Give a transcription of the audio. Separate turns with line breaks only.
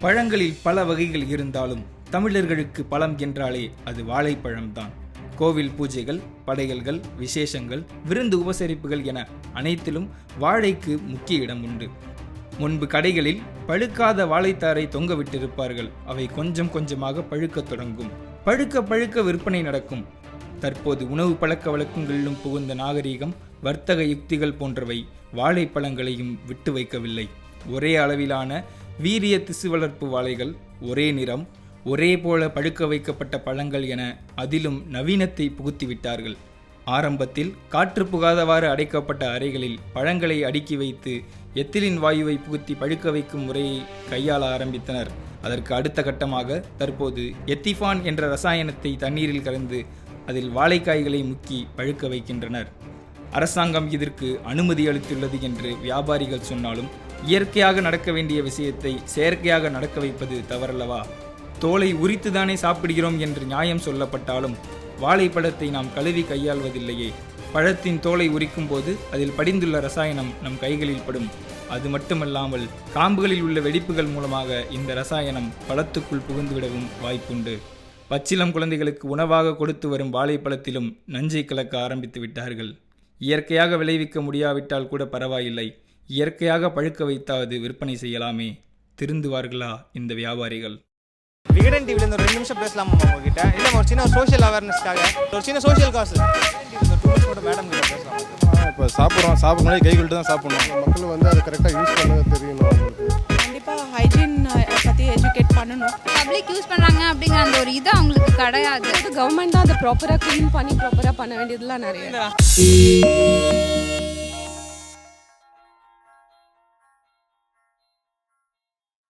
பழங்களில் பல வகைகள் இருந்தாலும் தமிழர்களுக்கு பழம் என்றாலே அது வாழைப்பழம்தான். கோவில் பூஜைகள் படையல்கள் விசேஷங்கள் விருந்து உபசரிப்புகள் என அனைத்திலும் வாழைக்கு முக்கிய இடம் உண்டு. முன்பு கடைகளில் பழுக்காத வாழைத்தாரை தொங்க விட்டிருப்பார்கள் அவை கொஞ்சம் கொஞ்சமாக பழுக்கத் தொடங்கும். பழுக்க பழுக்க விற்பனை நடக்கும். தற்போது உணவு பழக்க வழக்கங்களிலும் புகுந்த நாகரீகம் வர்த்தக யுக்திகள் போன்றவை வாழைப்பழங்களையும் விட்டு வைக்கவில்லை. ஒரே அளவிலான வீரிய திசு வளர்ப்பு வாழைகள் ஒரே நிறம் ஒரே போல பழுக்க வைக்கப்பட்ட பழங்கள் என அதிலும் நவீனத்தை புகுத்திவிட்டார்கள். ஆரம்பத்தில் காற்று புகாதவாறு அடைக்கப்பட்ட அறைகளில் பழங்களை அடுக்கி வைத்து எத்திலின் வாயுவை புகுத்தி பழுக்க வைக்கும் முறையை கையாள ஆரம்பித்தனர். அதற்கு அடுத்த கட்டமாக தற்போது எத்திஃபான் என்ற ரசாயனத்தை தண்ணீரில் கலந்து அதில் வாழைக்காய்களை முக்கி பழுக்க வைக்கின்றனர். அரசாங்கம் இதற்கு அனுமதி அளித்துள்ளது என்று வியாபாரிகள் சொன்னாலும் இயற்கையாக நடக்க வேண்டிய விஷயத்தை செயற்கையாக நடக்க வைப்பது தவறல்லவா? தோலை உரித்துதானே சாப்பிடுகிறோம் என்று நியாயம் சொல்லப்பட்டாலும் வாழைப்பழத்தை நாம் கழுவி கையாள்வதில்லையே. பழத்தின் தோலை உரிக்கும் போது அதில் படிந்துள்ள ரசாயனம் நம் கைகளில் படும். அது மட்டுமல்லாமல் காம்புகளில் உள்ள வெடிப்புகள் மூலமாக இந்த ரசாயனம் பழத்துக்குள் புகுந்துவிடவும் வாய்ப்புண்டு. பச்சிலம் குழந்தைகளுக்கு உணவாக கொடுத்து வரும் வாழைப்பழத்திலும் நஞ்சை கலக்க ஆரம்பித்து விட்டார்கள் இயற்கையாக விளைவிக்க முடியாவிட்டால் கூட பரவாயில்லை. இயற்கையாக பழுக்க வைத்தாவது விற்பனை செய்யலாமே. திருந்துவார்களா இந்த வியாபாரிகள்?
விகடன் டிவில இந்த ஒரு ரெண்டு நிமிஷம் பேசலாமா உங்ககிட்ட? இல்லை ஒரு சின்ன சோஷியல் அவேர்னஸ்க்காக ஒரு சின்ன சோஷியல் காசு மேடம்
இப்போ சாப்பிட்றோம் சாப்பிடும் முன்னாடி கை கழுவிட்டு தான் சாப்பிடணும்.
மக்கள் வந்து அதை கரெக்டாக யூஸ் பண்ண தெரியணும்
கண்டிப்பாக ஹைஜீன் பற்றி எஜுகேட் பண்ணணும்.
பப்ளிக் யூஸ் பண்ணுறாங்க அப்படிங்கிற அந்த ஒரு இது அவங்களுக்கு கிடையாது.
கவர்மெண்ட் தான் அதை ப்ராப்பராக க்ளீன் பண்ணி ப்ராப்பராக பண்ண வேண்டியதுலாம் நிறைய.